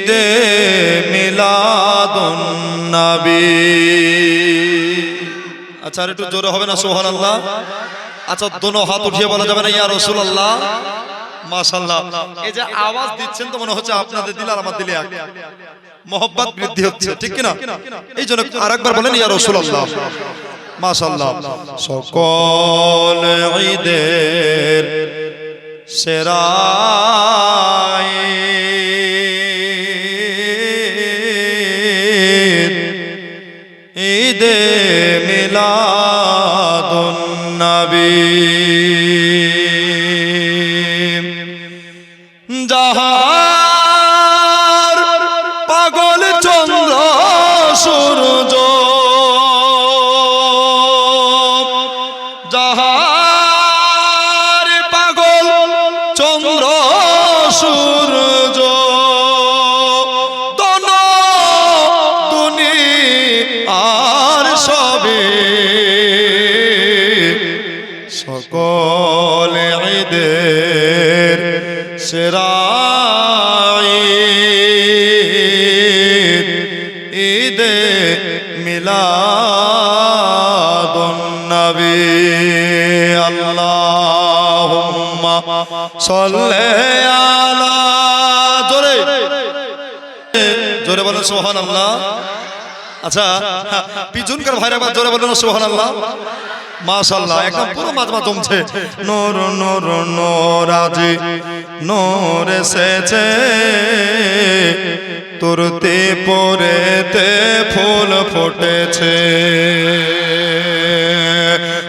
ঈদে মিলাদুন নবী আচ্ছা একটু জোরে হবে না, সুবহানাল্লাহ? আল্লাহ আচ্ছা দোনো হাত উঠিয়ে বলা যাবে না, ইয়া রসুল আল্লাহ এই যে আওয়াজ দিচ্ছেন তো মনে হচ্ছে আপনাদের দিল আর আমার দিলে এক। মহব্বত বৃদ্ধি হচ্ছে, ঠিক কিনা? এই জন্য আরেকবার বলেন, ইয়া রসুল আল্লাহ সকল ঈদের সেরা ঈদে মিলাদুন নবী যাহার পাগল চন্দ্র সূর্য যাহার পাগল চন্দ্র ঈদের সেরা ঈদ ঈদে মিলাদুন নবী আল্লাহুম্মা সাল্লি আলা, জোরে জোরে বলেন সুবহানাল্লাহ। আচ্ছা পিছনকার ভাইরা জোরে বলেন সুবহানাল্লাহ। মাশাআল্লাহ একদম পুরো মাজমা জমছে নূর নূর নূর আজি নূর এসেছে। তুরতে পরেতে ফুল ফুটেছে।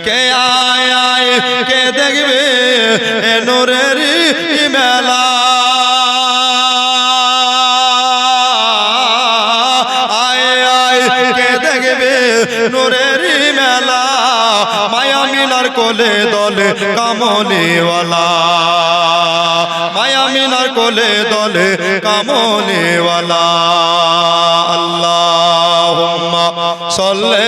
কে আয় আয় কে দেখবে এ নূরের মেলা? আয় আয় কে দেখবে নূরের কোলে দলে কামনেওয়ালা। মায়া মিনার কোলে দলে কামনেওয়ালা। আল্লাহ সাল্লে